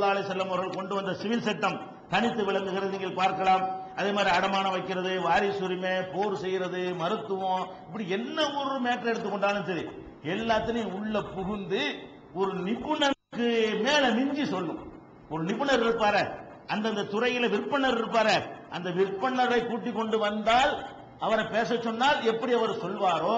ஸல்லல்லாஹு அலைஹி வஸல்லம் அவர்கள் கொண்டு வந்த சிவில் சட்டம் தனித்து விளங்குகிறது. நீங்கள் பார்க்கலாம். அதே மாதிரி அடமானம் வைக்கிறது வாரிசு உரிமை போர் செய்யறது மருத்துவம் இப்படி என்ன ஒரு மேட்டர் எடுத்துக்கொண்டாலும் சரி எல்லாத்திலையும் உள்ள புகுந்து ஒரு நிபுணருக்கு மேல மிஞ்சி சொல்லும். ஒரு நிபுணர் இருப்பார அந்தந்த துறையில விற்பனர் இருப்பார. அந்த விற்பனரை கூட்டிக் கொண்டு வந்தால் அவரை பேச சொன்னால் எப்படி அவர் சொல்வாரோ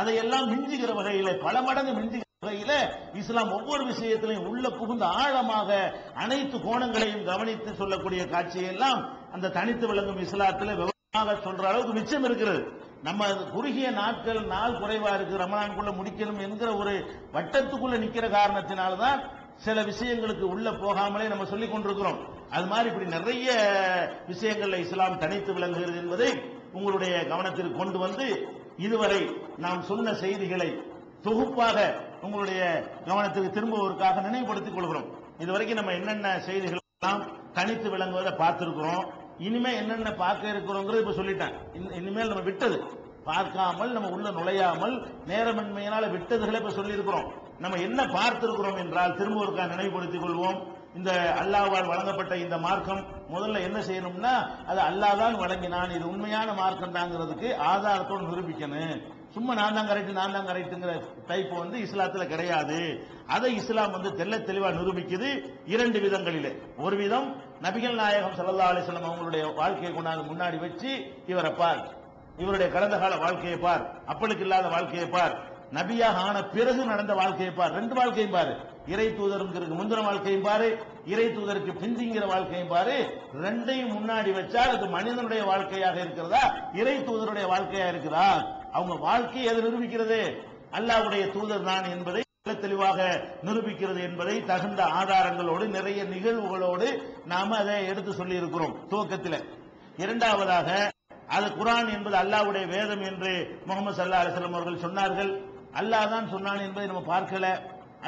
அதையெல்லாம் மிஞ்சுகிற வகையில பல மடங்கு மிஞ்சுகிற வகையில இஸ்லாம் ஒவ்வொரு விஷயத்திலையும் உள்ள புகுந்த ஆழமாக அனைத்து கோணங்களையும் கவனித்து சொல்லக்கூடிய காட்சியெல்லாம் அந்த தனித்து விளங்கும் இஸ்லாத்தில் விவரமாக சொல்ற அளவுக்கு மிச்சம் இருக்கிறது. நம்ம குறுகிய நாட்கள் நாள் குறைவா இருக்கு ரமணான்குள்ள முடிக்கணும் என்கிற ஒரு வட்டத்துக்குள்ள நிக்கிற காரணத்தினால்தான் சில விஷயங்களுக்கு உள்ள போகாமலே நம்ம சொல்லிக் கொண்டிருக்கிறோம். அது மாதிரி இப்படி நிறைய விஷயங்கள்ல இஸ்லாம் தனித்து விளங்குகிறது என்பதை உங்களுடைய கவனத்திற்கு கொண்டு வந்து இதுவரை நாம் சொன்ன செய்திகளை தொகுப்பாக உங்களுடைய கவனத்துக்கு திரும்புவதற்காக நினைவுபடுத்திக் கொள்கிறோம். இதுவரைக்கும் நம்ம என்னென்ன செய்திகள் எல்லாம் தனித்து விளங்குவதை பார்த்திருக்கிறோம். இனிமே என்னென்ன பார்க்க இருக்கிறோங்கிறது இப்ப சொல்லிட்டேன். இனிமேல் நம்ம விட்டது. பார்க்காமல் நம்ம உள்ள நுழையாமல் நேரமின்மையினால விட்டதுகளை இப்ப சொல்லியிருக்கிறோம். நம்ம என்ன பார்த்திருக்கிறோம் என்றால் திரும்ப நினைவுபடுத்திக் கொள்வோம். இந்த அல்லாவால் வழங்கப்பட்ட இந்த மார்க்கம் முதல்ல என்ன செய்யணும்னா அது அல்லாஹ் தான் வழங்கினான். இது உண்மையான மார்க்கம் தாங்கிறதுக்கு ஆதாரத்தோடு நிரூபிக்கணும். சும்மா நான் தான் கரெக்ட் நான் தான் கரெக்ட்ங்கிற டைப் வந்து இஸ்லாத்துல கிடையாது. அதை இஸ்லாம் வந்து தெல்ல தெளிவா நிரூபிக்குது இரண்டு விதங்களிலே. ஒரு விதம் நபிகள் நாயகம் சல்லா அலிஸ்லாம் அவங்களுடைய வாழ்க்கையை கொண்டாந்து முன்னாடி வச்சு இவரை பார். இவருடைய கடந்த கால வாழ்க்கையை பார். அப்பளுக்கு இல்லாத வாழ்க்கையை பார். நபியாக ஆன பிறகு நடந்த வாழ்க்கையை பார். ரெண்டு வாழ்க்கையும் பாரு. இறை தூதருங்கிறது முந்தின வாழ்க்கையும் பாரு. இறை தூதருக்கு பிந்திங்கிற வாழ்க்கையும் பாரு ரெண்டையும் முன்னாடி வச்சால் அது மனிதனுடைய வாழ்க்கையாக இருக்கிறதா? இறை தூதருடைய வாழ்க்கையா இருக்கிறா அவங்க வாழ்க்கையை எது நிரூபிக்கிறது? அல்லாவுடைய தூதர் தான் என்பதை தெளிவாக நிரூபிக்கிறது என்பதை தகுந்த ஆதாரங்களோடு நிறைய நிகழ்வுகளோடு நாம அதை எடுத்து சொல்லி இருக்கிறோம் துவக்கத்தில். இரண்டாவதாக அது குரான் என்பது அல்லாவுடைய வேதம் என்று முகமது சல்லா அலிஸ்லாம் அவர்கள் சொன்னார்கள். அல்லாஹ் தான் சொன்னான் என்பதை நம்ம பார்க்கல.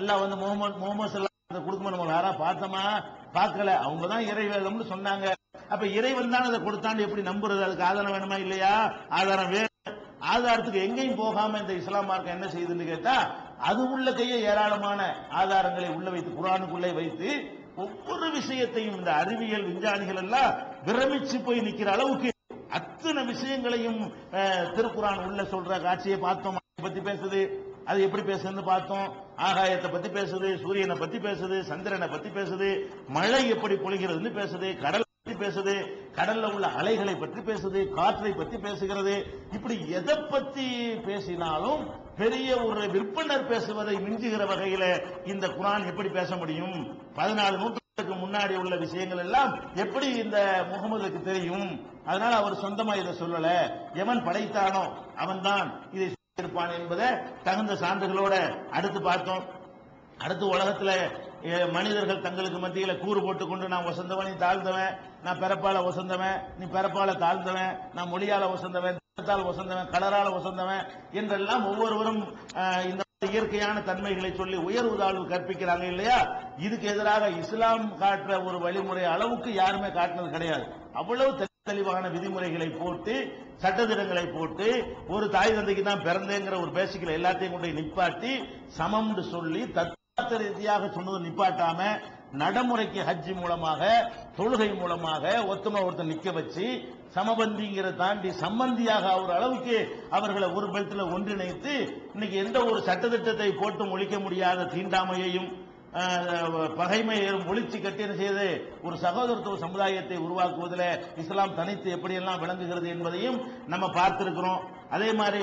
அல்லாஹ் வந்து முகமது முகமது சல்லா அதை கொடுக்கும்போது நம்ம யாரா பார்த்தோமா? பார்க்கல. அவங்க தான் இறைவேதம்னு சொன்னாங்க. அப்ப இறைவன் தான் அதை கொடுத்தாண்டு எப்படி நம்புறது? அதுக்கு ஆதாரம் வேணுமா இல்லையா? ஆதாரம் வேணும் ஆதாரத்துக்கு எங்கேயும் போகாம இந்த இஸ்லாம் மார்க்கம் என்ன செய்யுதுன்னு கேட்டா அது உள்ள கைய ஏராளமான ஆதாரங்களை உள்ள வைத்து குரானுக்குள்ளே வைத்து ஒவ்வொரு விஷயத்தையும் இந்த அறிவியல் விஞ்ஞானிகள் எல்லாம் விரமிச்சு போய் நிக்கிற அளவுக்கு அத்தனை விஷயங்களையும் அஹ், திருக்குரான் உள்ள சொல்ற காட்சியை பார்த்தோம். அதை பத்தி பேசுது. அது எப்படி பேசுதுன்னு பார்த்தோம். ஆகாயத்தை பத்தி பேசுது சூரியனை பத்தி பேசுது சந்திரனை பத்தி பேசுது மழை எப்படி பொழிகிறதுன்னு பேசுது கடல் பத்தி பேசுது கடல்ல உள்ள அலைகளை பற்றி பேசுது காற்றை பத்தி பேசுகிறது. இப்படி எதை பத்தி பேசினாலும் பெரிய ஒரு விற்பனர் பேசுவதை மிஞ்சுகிற வகையில இந்த குரான் எப்படி பேச முடியும்? பதினாலு நூற்றாண்டுக்கு முன்னாடி உள்ள விஷயங்கள் எல்லாம் எப்படி இந்த முகமதுக்கு தெரியும்? அதனால அவர் சொந்தமா இதை சொல்லல. எவன் படைத்தானோ அவன்தான் இதை இருப்பான் என்பதை தகுந்த சான்றுகளோட அடுத்து பார்த்தோம். அடுத்து உலகத்துல மனிதர்கள் தங்களுக்கு மத்தியில கூறு போட்டுக்கொண்டு நான் வசந்தவன் நீ தாழ்ந்தவன் நான் பிறப்பால வசந்தவன் நீ பிறப்பால தாழ்ந்தவன் நான் மொழியால வசந்தவன் தால் வசந்தவன் கலரால வசந்தவன் என்றெல்லாம் ஒவ்வொருவரும் இந்த இயற்கையான தன்மைகளை சொல்லி உயர்வு தாழ்வு கற்பிக்கிறாங்க இல்லையா? இதுக்கு எதிராக இஸ்லாம் காட்டுற ஒரு வழிமுறை அளவுக்கு யாருமே காட்டினது கிடையாது. அவ்வளவு தெளிவான விதிமுறைகளை போட்டு சட்டத்திட்டங்களை போட்டு ஒரு தாய் தந்தைக்கு தான் பிறந்தேங்கிற ஒரு பேசிக்கல எல்லாத்தையும் கொண்டு நிப்பாட்டி சமம்னு சொல்லி தத்துவ ரீதியாக சொன்னது நிப்பாட்டாம நடைமுறைக்கு ஹஜ்ஜி மூலமாக தொழுகை மூலமாக ஒத்துமை ஒருத்தர் நிக்க வச்சு சமபந்திங்கிற தாண்டி சம்பந்தியாக ஒரு அளவுக்கு அவர்களை ஒரு பலத்தில் ஒன்றிணைத்து இன்னைக்கு எந்த ஒரு சட்டத்திட்டத்தை போட்டு ஒழிக்க முடியாத தீண்டாமையையும் பகைமை பகைமையையும் ஒழிச்சு கட்டி செய்து ஒரு சகோதரத்துவ சமுதாயத்தை உருவாக்குவதில் இஸ்லாம் தனித்து எப்படியெல்லாம் விளங்குகிறது என்பதையும் நம்ம பார்த்திருக்கிறோம். அதே மாதிரி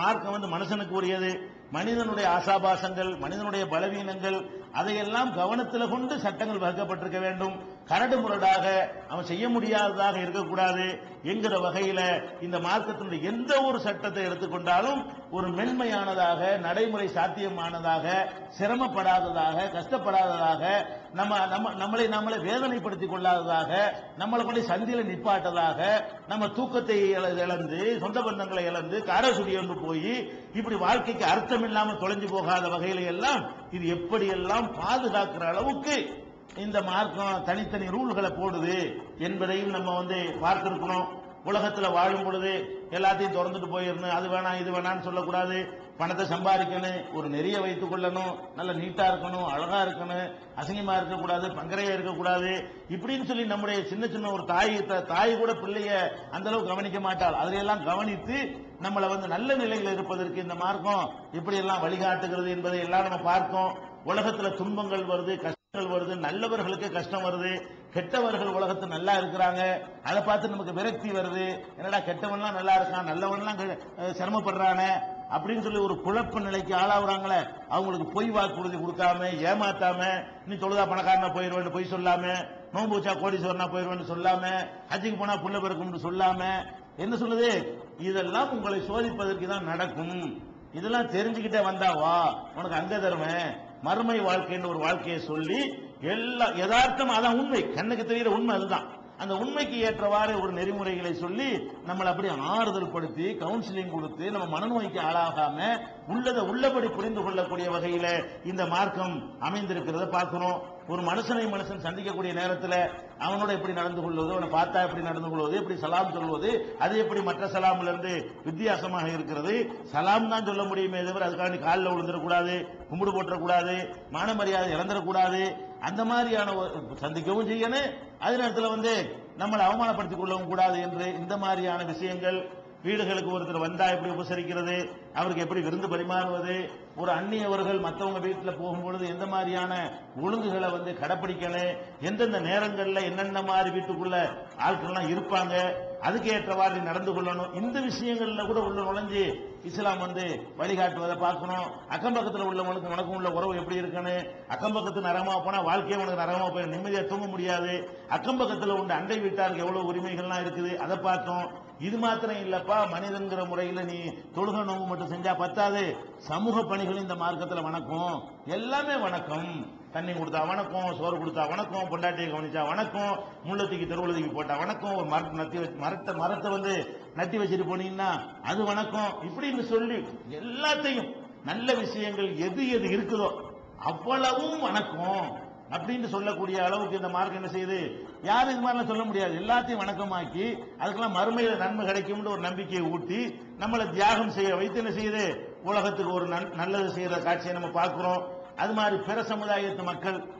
மார்க்கம் வந்து மனுஷனுக்கு உரியது. மனிதனுடைய ஆசாபாசங்கள் மனிதனுடைய பலவீனங்கள் அதையெல்லாம் கவனத்தில் கொண்டு சட்டங்கள் வகுக்கப்பட்டிருக்க வேண்டும். கரடு முரடாக அவன் செய்ய முடியாததாக இருக்கக்கூடாது என்கிற வகையில இந்த மார்க்கத்தினுடைய எந்த ஒரு சட்டத்தை எடுத்துக்கொண்டாலும் ஒரு மென்மையானதாக நடைமுறை சாத்தியமானதாக சிரமப்படாததாக கஷ்டப்படாததாக நம்ம நம்ம நம்மளை நம்மளை வேதனைப்படுத்திக் கொள்ளாததாக நம்மளை கொண்டு சந்தியில நிப்பாட்டதாக நம்ம தூக்கத்தை இழ- இழந்து சொந்த பந்தங்களை இழந்து காரசுடி ஒன்று போய் இப்படி வாழ்க்கைக்கு அர்த்தம் இல்லாமல் தொலைஞ்சு போகாத வகையில எல்லாம் இது எப்படியெல்லாம் பாதுகாக்கிற அளவுக்கு இந்த மார்க்கம் தனித்தனி ரூல்களை போடுது என்பதையும் நம்ம வந்து பார்த்திருக்கிறோம் உலகத்தில் வாழும் பொழுது எல்லாத்தையும் திறந்துட்டு போயிடணும். அது வேணாம் இது வேணாம்னு சொல்லக்கூடாது. பணத்தை சம்பாதிக்கணும் ஒரு நெறிய வைத்துக் கொள்ளணும் நல்ல நீட்டா இருக்கணும் அழகா இருக்கணும் அசிங்கமா இருக்கக்கூடாது பங்கரையா இருக்கக்கூடாது இப்படின்னு சொல்லி நம்முடைய சின்ன சின்ன ஒரு தாய் தாய் கூட பிள்ளைய அந்த அளவுக்கு கவனிக்க மாட்டாள். அதையெல்லாம் கவனித்து நம்மளை வந்து நல்ல நிலையில் இருப்பதற்கு இந்த மார்க்கம் இப்படி எல்லாம் வழிகாட்டுகிறது என்பதை எல்லாம் நம்ம பார்த்தோம் உலகத்துல துன்பங்கள் வருது கஷ்டங்கள் வருது நல்லவர்களுக்கு கஷ்டம் வருது கெட்டவர்கள் உலகத்துல நல்லா இருக்கிறாங்க அதை பார்த்து நமக்கு விரக்தி வருது. என்னடா கெட்டவன்லாம் நல்லா இருக்கான் நல்லவன்லாம் சிரமப்படுறானே அப்படின்னு சொல்லி ஒரு குழப்ப நிலைக்கு ஆளாகுறாங்களே அவங்களுக்கு பொய் வாக்குறுதி கொடுக்காம ஏமாத்தாம நீ தொழுதா பணக்காரனா போயிருவேன் பொய் சொல்லாம நோன்பு வச்சா கோடீஸ்வரனா போயிருவேன் சொல்லாம ஹஜ்ஜுக்கு போனா புள்ள பிறக்கும்னு சொல்லாம என்ன சொல்லுது? இதெல்லாம் உங்களை சோதிப்பதற்கு தான் நடக்கும். இதெல்லாம் தெரிஞ்சுக்கிட்டே வந்தாவா உனக்கு அங்க தருவேன் மறுமை வாழ்க்கைன்னு ஒரு வாழ்க்கையை சொல்லி எல்லா யதார்த்தம் அதான் உண்மை. கண்ணுக்கு தெரிகிற உண்மை அதுதான். அந்த உண்மைக்கு ஏற்றவாறு ஒரு நெறிமுறைகளை சொல்லி நம்மளை அப்படி ஆறுதல் படுத்தி கவுன்சிலிங் கொடுத்து நம்ம மனநோய்க்கு ஆளாகாம உள்ளதை உள்ளபடி புரிந்து கொள்ளக்கூடிய வகையில இந்த மார்க்கம் அமைந்திருக்கிறத பார்க்கிறோம். ஒரு மனுஷனை மனுஷன் சந்திக்கக்கூடிய நேரத்தில் அவனோட எப்படி நடந்து கொள்வது அவனை பார்த்தா எப்படி நடந்து கொள்வது எப்படி சலாம் சொல்வது அது எப்படி மற்ற சலாம்ல இருந்து வித்தியாசமாக இருக்கிறது. சலாம் தான் சொல்ல முடியுமே தவிர அதுக்காண்டி காலில் விழுந்துடக்கூடாது கும்பிடு போட்டுறக்கூடாது மான மரியாதை இழந்துடக்கூடாது அந்த மாதிரியான ஒரு- சந்திக்கவும் செய்யணும். அதே நேரத்தில் வந்து நம்மளை அவமானப்படுத்திக் கொள்ளவும் கூடாது என்று இந்த மாதிரியான விஷயங்கள் வீடுகளுக்கு ஒருத்தர் வந்தா எப்படி உபசரிக்கிறது? அவருக்கு எப்படி விருந்து பரிமாறுவது? ஒரு அந்நியவர்கள் மற்றவங்க வீட்டில் போகும்பொழுது எந்த மாதிரியான ஒழுங்குகளை வந்து கடைப்பிடிக்கணும்? எந்தெந்த நேரங்களில் என்னென்ன மாதிரி வீட்டுக்குள்ள ஆட்கள்லாம் இருப்பாங்க? அதுக்கு ஏற்றவாறு நடந்து கொள்ளணும். இந்த விஷயங்கள்ல கூட உள்ள நுழைஞ்சு இஸ்லாம் வந்து வழிகாட்டுவதை பார்க்கணும். அக்கம் பக்கத்துல உள்ளவனுக்கு உனக்கும் உள்ள உறவு எப்படி இருக்குன்னு? அக்கம் பக்கத்து போனால் போனா வாழ்க்கையே உனக்கு நரமா போய் நிம்மதியாக தூங்க முடியாது. அக்கம் பக்கத்துல உள்ள அண்டை வீட்டாருக்கு எவ்வளோ உரிமைகள்லாம் இருக்குது? அதை பார்த்தோம் இது மாத்திரம் இல்லப்பா மனிதங்கிற முறையில் நீ தொழுக நோம்பு மட்டும் செஞ்சா பத்தாது. சமூக பணிகள் இந்த மார்க்கத்தில் வணக்கம். எல்லாமே வணக்கம். தண்ணி கொடுத்தா வணக்கம் சோறு கொடுத்தா வணக்கம் பொண்டாட்டியை கவனிச்சா வணக்கம் முள்ளத்துக்கு தூக்கி போட்டா வணக்கம் ஒரு மரத்தை நத்தி வச்சு மரத்தை மரத்தை வந்து நட்டி வச்சுட்டு போனீங்கன்னா அது வணக்கம். இப்படின்னு சொல்லி எல்லாத்தையும் நல்ல விஷயங்கள் எது எது இருக்குதோ அவ்வளவும் வணக்கம் அப்படின்னு சொல்லக்கூடிய அளவுக்கு இந்த மார்க்கம் என்ன செய்யுது? யாரும் இது மாதிரிலாம் சொல்ல முடியாது. எல்லாத்தையும் வணக்கமாக்கி அதுக்கெல்லாம் மறுமையில நன்மை கிடைக்கும்னு ஒரு நம்பிக்கையை ஊட்டி நம்மளை தியாகம் செய்ய வைத்து என்ன செய்யுது? உலகத்துக்கு ஒரு நன்- நல்லது செய்யற காட்சியை நம்ம பார்க்கிறோம். அது மாதிரி பிற சமுதாயத்து மக்கள்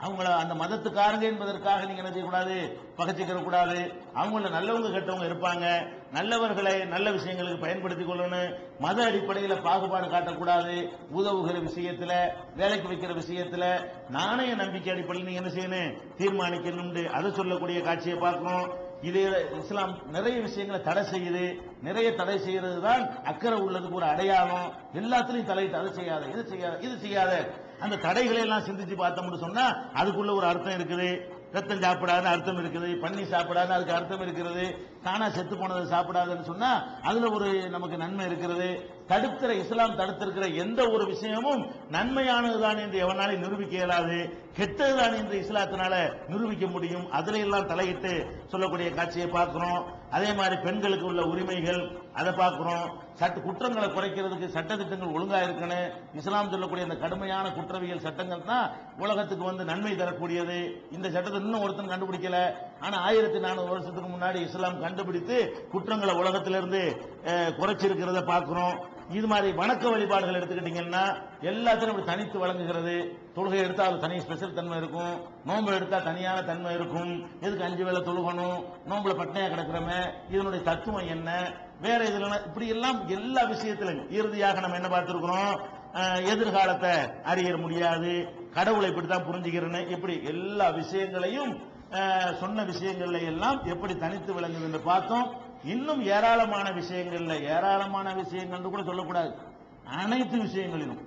அவங்கள அந்த மதத்துக்காரங்க என்பதற்காக நீங்க என்ன செய்யக்கூடாது? பகச்சிக்கிற கூடாது அவங்கள நல்லவங்க கெட்டவங்க இருப்பாங்க. நல்லவர்களை நல்ல விஷயங்களுக்கு பயன்படுத்திக் கொள்ளணும். மத அடிப்படையில் பாகுபாடு காட்டக்கூடாது. உதவுகிற விஷயத்துல வேலைக்கு வைக்கிற விஷயத்துல நாணய நம்பிக்கை அடிப்படையில் நீங்க என்ன செய்யணும்? தீர்மானிக்கணும் அதை சொல்லக்கூடிய காட்சியை பார்க்கணும். இது இஸ்லாம் நிறைய விஷயங்களை தடை செய்யுது. நிறைய தடை செய்யறது தான் அக்கறை உள்ளதுக்கு ஒரு அடையாளம். எல்லாத்துலயும் தலையிட்டு அதை செய்யாத இது செய்யாத இது செய்யாத. அந்த தடைகளை எல்லாம் சிந்திச்சு பார்த்தோம்னு சொன்னா அதுக்குள்ள ஒரு அர்த்தம் இருக்குது. ரத்தம் சாப்பிடாத அர்த்தம் இருக்குது பண்ணி சாப்பிடாத அதுக்கு அர்த்தம் இருக்கிறது தானா செத்து போனதை சாப்பிடாதுன்னு சொன்னா அதுல ஒரு நமக்கு நன்மை இருக்கிறது. தடுக்கிற இஸ்லாம் தடுத்திருக்கிற எந்த ஒரு விஷயமும் நன்மையானதுதான் என்று எவனாலே நிரூபிக்க இயலாது. கெட்டதுதான் என்று இஸ்லாத்தினால நிரூபிக்க முடியும். அதுல எல்லாம் தலையிட்டு சொல்லக்கூடிய காட்சியை பார்க்கிறோம். அதே மாதிரி பெண்களுக்கு உள்ள உரிமைகள் அதை பார்க்கிறோம். சட்ட குற்றங்களை குறைக்கிறதுக்கு சட்டத்திட்டங்கள் ஒழுங்கா இருக்கணும். இஸ்லாம் சொல்லக்கூடிய இந்த கடுமையான குற்றவியல் சட்டங்கள் தான் உலகத்துக்கு வந்து நன்மை தரக்கூடியது. இந்த சட்டத்தை இன்னும் ஒருத்தன் கண்டுபிடிக்கல. ஆனா ஆயிரத்தி நானூறு வருஷத்துக்கு முன்னாடி இஸ்லாம் கண்டுபிடித்து குற்றங்களை உலகத்திலிருந்து குறைச்சிருக்கிறத பார்க்கிறோம். இது மாதிரி வணக்க வழிபாடுகள் எடுத்துக்கிட்டீங்கன்னா எல்லாத்திலும் இப்படி தனித்து வழங்குகிறது. தொழுகை எடுத்தால் அது தனி ஸ்பெஷல் தன்மை இருக்கும். நோன்பு எடுத்தால் தனியான தன்மை இருக்கும். எதுக்கு அஞ்சு வேளை தொழுகணும்? நோம்புல பட்டையாக கிடக்கிறோமே இதனுடைய தத்துவம் என்ன? வேற இதுல இப்படி எல்லாம் எல்லா விஷயத்திலும் இறுதியாக நம்ம என்ன பார்த்திருக்கிறோம்? எதிர்காலத்தை அறிய முடியாது. கடவுளை இப்படித்தான் புரிஞ்சுக்கிறேன்னு இப்படி எல்லா விஷயங்களையும் சொன்ன விஷயங்கள்ல எல்லாம் எப்படி தனித்து விளங்குது என்று பார்த்தோம். இன்னும் ஏராளமான விஷயங்கள்ல ஏராளமான விஷயங்கள் கூட சொல்லக்கூடாது. அனைத்து விஷயங்களிலும்.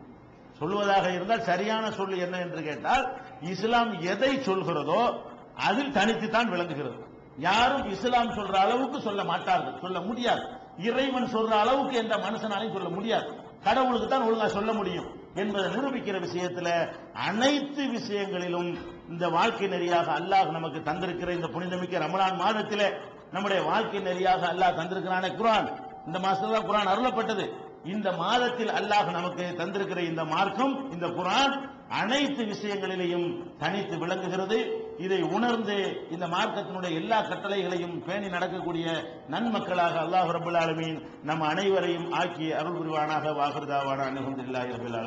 சொல்வதாக இருந்தால் சரியான சொல் என்ன என்று கேட்டால் இஸ்லாம் எதை சொல்கிறதோ அதில் தனித்துத்தான் விளங்குகிறது. யாரும் இஸ்லாம் சொல்ற அளவுக்கு சொல்ல மாட்டார்கள் சொல்ல முடியாது. இறைவன் சொல்ற அளவுக்கு எந்த மனுஷனாலையும் சொல்ல முடியாது. கடவுளுக்கு தான் ஒழுங்கா சொல்ல முடியும் என்பதை நிரூபிக்கிற விஷயத்துல அனைத்து விஷயங்களிலும் இந்த வாழ்க்கை நெறியாக அல்லாஹ் நமக்கு தந்திருக்கிற இந்த புனிதமிக்க ரமலான் மாதத்திலே நம்முடைய வாழ்க்கை நெறியாக அல்லாஹ் தந்திருக்கிறானே. குரான் இந்த மாசத்துல தான் குரான் அருளப்பட்டது. இந்த மாதத்தில் அல்லாஹ் நமக்கு தந்திருக்கிற இந்த மார்க்கம் இந்த குரான் அனைத்து விஷயங்களிலேயும் தனித்து விளங்குகிறது. இதை உணர்ந்து இந்த மார்க்கத்தினுடைய எல்லா கட்டளைகளையும் பேணி நடக்கக்கூடிய நன்மக்களாக அல்லாஹ் ரபுல் ஆலமீன் நம் அனைவரையும் ஆக்கி அருள் புரிவானாக. வாகிருதாவான அனுகந்தில்லாஹி ரபுல்